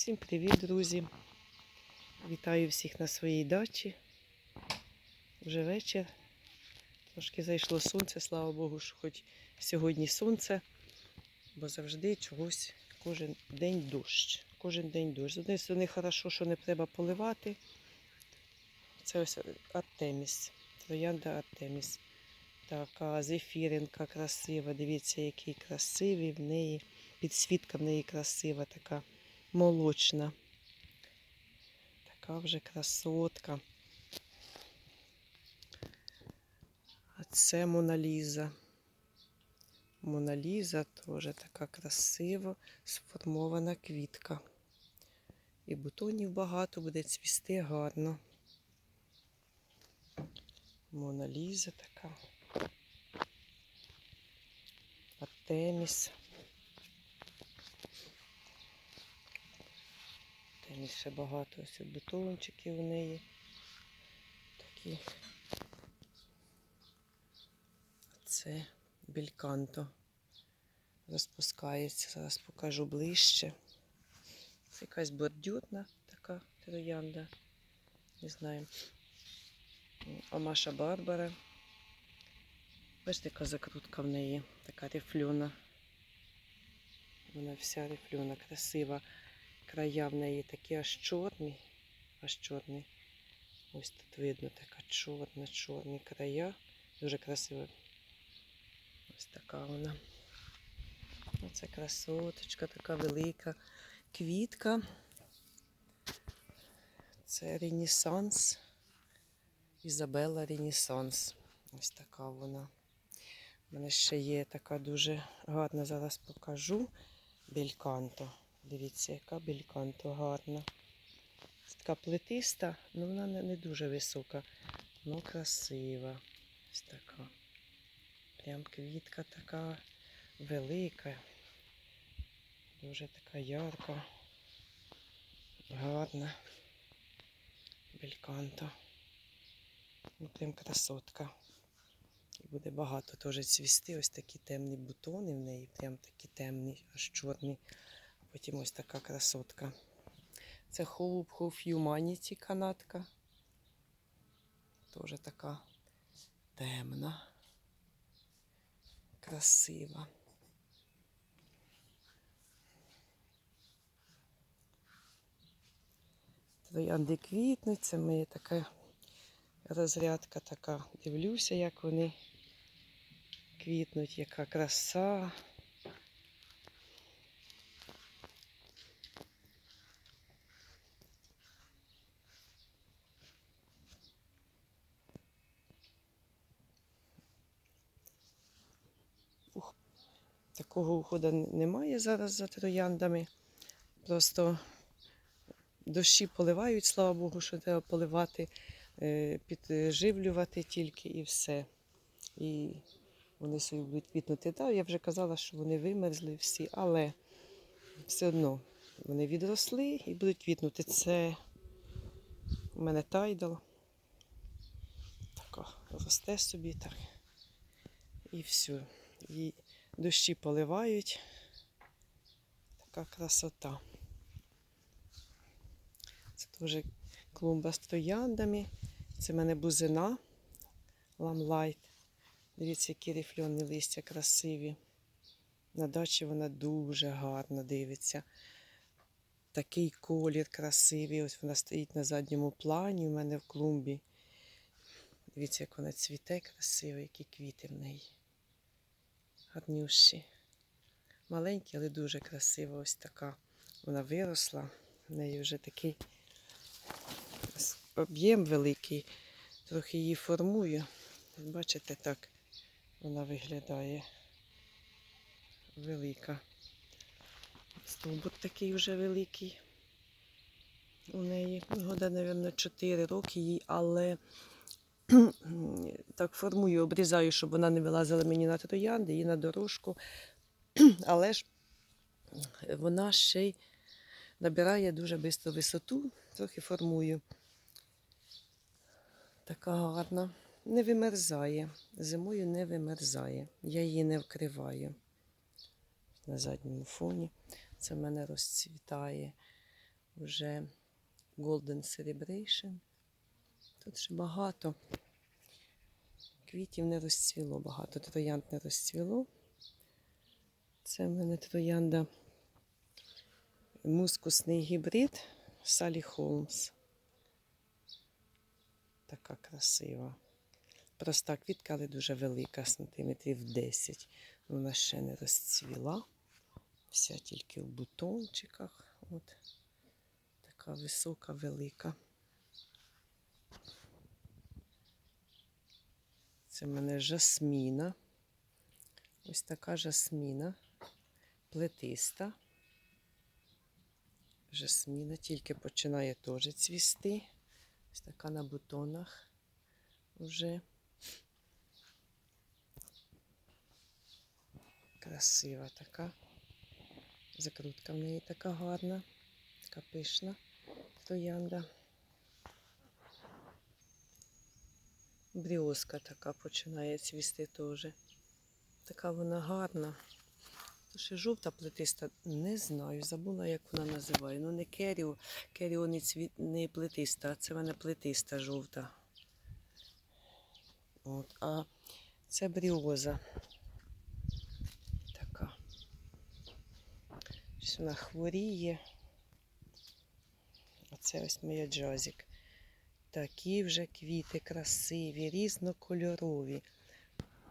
Всім привіт, друзі! Вітаю всіх на своїй дачі. Вже вечір. Трошки зайшло сонце, слава Богу, що хоч сьогодні сонце, бо завжди чогось кожен день дощ. Кожен день дощ. З однієї сторони, хорошо, що не треба поливати. Це ось Артеміс. Троянда Артеміс. Така зефіринка красива. Дивіться, який красивий в неї. Підсвітка в неї красива, така молочна. Така вже красотка. А це Моналіза. Моналіза теж така красиво сформована квітка. І бутонів багато буде цвісти гарно. Моналіза така. Артеміс. Ще багато ось бутончиків у неї. Такі. Це бельканто. Розпускається. Зараз покажу ближче. Це якась бордюрна така троянда. Не знаю. Амаша Барбара. Бачите, яка закрутка в неї, така рифльона. Вона вся рифльона, красива. Края в неї такі аж чорні, аж чорні. Ось тут видно така чорна, чорні края. Дуже красива. Ось така вона. Оце красоточка, така велика квітка. Це Ренесанс. Ізабелла Ренесанс. Ось така вона. У мене ще є така дуже гарна, зараз покажу. Бельканто. Дивіться, яка бельканто гарна. Така плетиста, але вона не, дуже висока, але красива. Ось така. Прям квітка така велика. Дуже така ярка, гарна. Бельканто. Ну, прям красотка. Буде багато теж цвісти. Ось такі темні бутони в неї, прям такі темні, аж чорні. Потім ось така красотка. Це Hope of Humanity канатка. Теж така темна, красива. Троянди квітнуть, це моя така розрядка така. Дивлюся, як вони квітнуть, яка краса. Такого уходу немає зараз за трояндами. Просто дощі поливають, слава Богу, що треба поливати, е, підживлювати тільки і все. І вони собі будуть квітнути. Так, я вже казала, що вони вимерзли всі, але все одно вони відросли і будуть квітнути. Це у мене тайдал. Так, росте собі так. І все. І дощі поливають. Така красота. Це теж клумба з трояндами. Це в мене бузина ламлайт. Дивіться, які рифльоні листя красиві. На дачі вона дуже гарно дивиться. Такий колір красивий. Ось вона стоїть на задньому плані у мене в клумбі. Дивіться, як вона цвіте красиво, які квіти в неї. Гарнющі. Маленькі, але дуже красива. Ось така. Вона виросла. В неї вже такий об'єм великий. Трохи її формую. Бачите, так вона виглядає велика. Стовбур такий вже великий. У неї года, мабуть, 4 роки їй, але так формую, обрізаю, щоб вона не вилазила мені на троянди і на дорожку. Але ж вона ще й набирає дуже швидко висоту, трохи формую. Така гарна. Не вимерзає. Зимою не вимерзає. Я її не вкриваю на задньому фоні. Це в мене розцвітає вже Golden Celebration. Тут ще багато. Квітів не розцвіло, багато троянд не розцвіло. Це в мене троянда мускусний гібрид Салі Холмс. Така красива. Проста квітка, але дуже велика, сантиметрів 10. Вона ще не розцвіла. Вся тільки в бутончиках. От така висока, велика. Це в мене жасміна. Ось така жасміна, плетиста. Жасміна тільки починає теж цвісти. Ось така на бутонах вже. Красива така. Закрутка в неї така гарна, така пишна троянда. Бріоска така починає цвісти теж. Така вона гарна. Ще жовта плетиста, не знаю, забула, як вона називає. Ну не керіо, керіо не, цвіт, не плетиста, а це вона плетиста жовта. От, а це бріоза. Така. Щось вона хворіє. А це ось моя джазик. Такі вже квіти красиві, різнокольорові.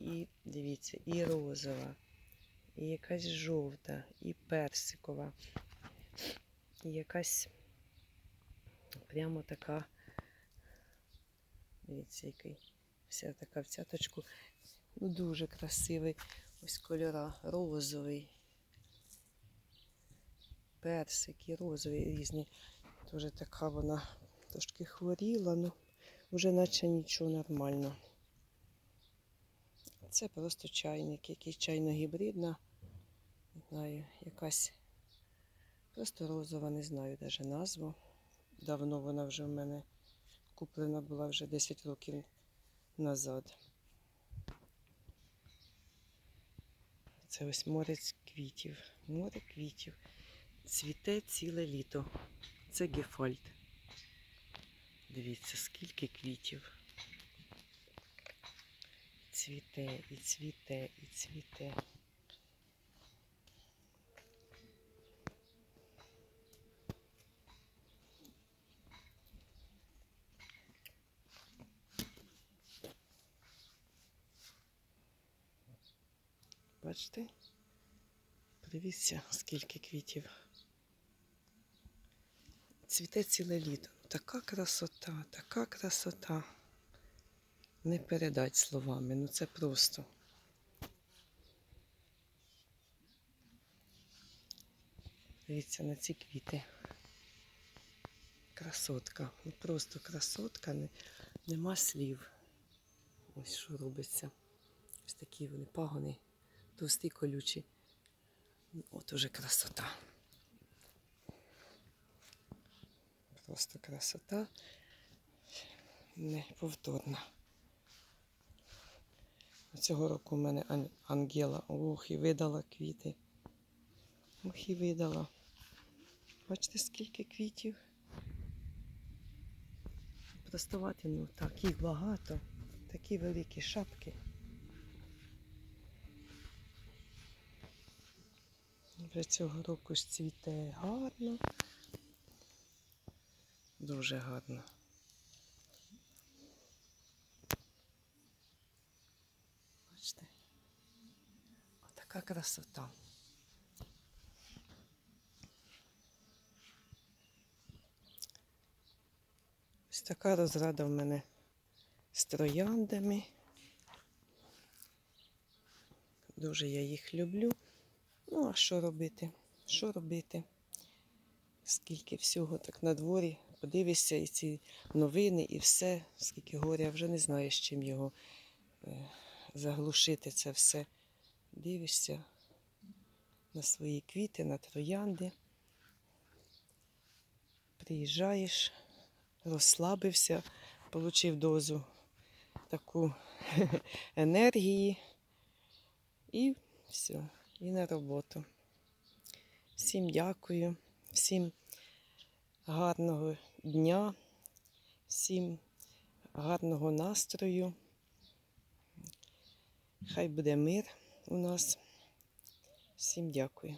І дивіться, і розова, і якась жовта, і персикова, і якась прямо така, дивіться, який вся така в цяточку. Ну, дуже красивий. Ось кольора розовий, персик і розовий різні. Дуже така вона трошки хворіла, ну вже наче нічого нормально. Це просто чайник, якийсь чайно-гібридна. Не знаю, якась просто розова, не знаю навіть назву. Давно вона вже в мене куплена була вже 10 років назад. Це ось морець квітів. Море квітів. Цвіте ціле літо. Це гефальт. Дивіться, скільки квітів. Цвіте і цвіте і цвіте. Бачите? Подивіться, скільки квітів. Цвіте ціле літо. Така красота, така красота. Не передать словами, ну це просто. Дивіться на ці квіти. Красотка. Ну просто красотка, не, нема слів. Ось що робиться. Ось такі вони пагони, товсті колючі. От уже красота. Просто красота неповторна. Цього року в мене Ан- Ангела ох і видала квіти. Ох і видала. Бачите, скільки квітів. Простувати, ну так, їх багато. Такі великі шапки. Вже цього року ж цвіте гарно. Дуже гарно. Бачите? Отака красота. Ось така розрада в мене з трояндами. Дуже я їх люблю. Ну, а що робити? Що робити? Скільки всього так на дворі. Подивишся і ці новини, і все, скільки горя, вже не знаєш, чим його е, заглушити це все. Дивишся на свої квіти, на троянди. Приїжджаєш, розслабився, отримав дозу таку енергії і все, і на роботу. Всім дякую, всім гарного дня, всім гарного настрою. Хай буде мир у нас. Всім дякую.